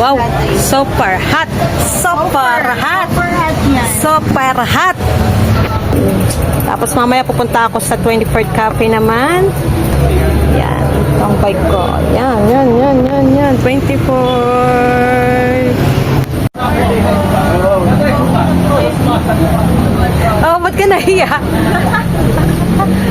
Wow, super hot. Super hot. Super hot yan. Super hot. Tapos mamaya pupunta ako sa 23rd Cafe naman. Yan, itong bike ko. Yan, yan, yan, yan, yan. 24. Oh, ba't ka nahiya?